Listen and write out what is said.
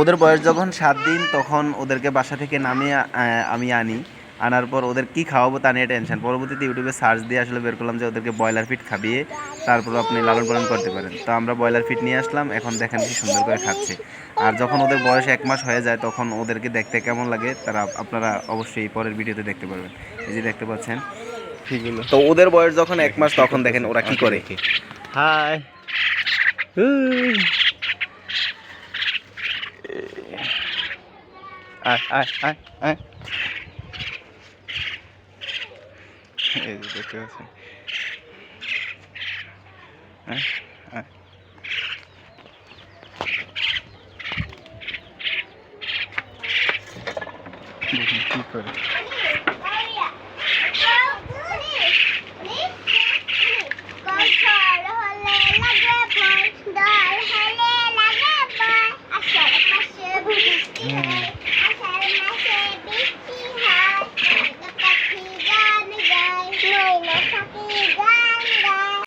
ওদের বয়স যখন সাত দিন তখন ওদেরকে বাসা থেকে নামিয়ে আমি আনি। আনার পর ওদের কি খাওয়াবো তা নিয়ে টেনশন পরবর্তীতে ইউটিউবে সার্চ দিয়ে আসলে বের করলাম যে ওদেরকে ব্রয়লার ফিট খাবিয়ে তারপর আপনি লালন পালন করতে পারেন। তো আমরা ব্রয়লার ফিট নিয়ে আসলাম এখন দেখেন কি সুন্দর করে খাচ্ছে। আর যখন ওদের বয়স এক মাস হয়ে যায় তখন ওদেরকে দেখতে কেমন লাগে তারা আপনারা অবশ্যই পরের ভিডিওতে দেখতে পারবেন। এই যে দেখতে পাচ্ছেন। তো ওদের বয়স যখন এক মাস তখন দেখেন ওরা কি করে। হাই আয় আয় আয় আয়। এই যে দেখতে পাচ্ছেন। দেখুন কি করে।